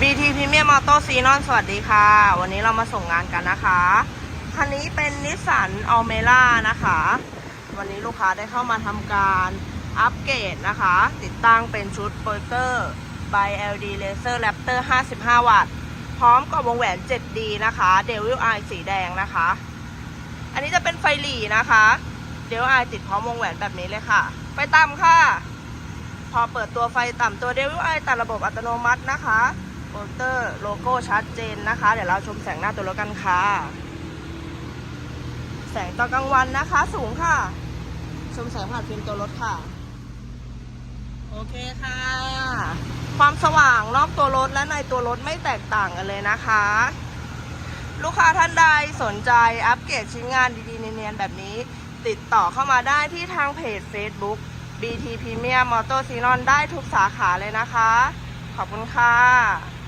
BT Premium Auto c n o n สวัสดีค่ะ วันนี้เรามาส่งงานกันนะคะ คันนี้เป็นนิสสันอัลเมล่านะคะ วันนี้ลูกค้าได้เข้ามาทำการอัปเกรดนะคะ ติดตั้งเป็นชุดโปรเตอร์ by LD Laser Raptor 55 วัตต์ พร้อมกับวงแหวน 7D นะคะ Devil Eye สีแดงนะคะ อันนี้จะเป็นไฟหลีนะคะ Devil Eye ติดพร้อมวงแหวนแบบนี้เลยค่ะ ไฟต่ำค่ะ พอเปิดตัวไฟต่ำตัว Devil Eye ตัดระบบอัตโนมัตินะคะ โปสเตอร์โลโก้ชัดเจนนะคะ เดี๋ยวเราชมแสงหน้าตัวรถกันค่ะ แสงตอนกลางวันนะคะ สูงค่ะ ชมแสงผ่านฟิล์มตัวรถค่ะ โอเคค่ะ ความสว่างนอกตัวรถและในตัวรถไม่แตกต่างกันเลยนะคะ ลูกค้าท่านใดสนใจอัปเกรดชิ้นงานดีๆเนียนๆแบบนี้ ติดต่อเข้ามาได้ที่ทางเพจ Facebook BT Premium Motor c i n o n ได้ทุกสาขาเลยนะคะ ขอบคุณค่ะ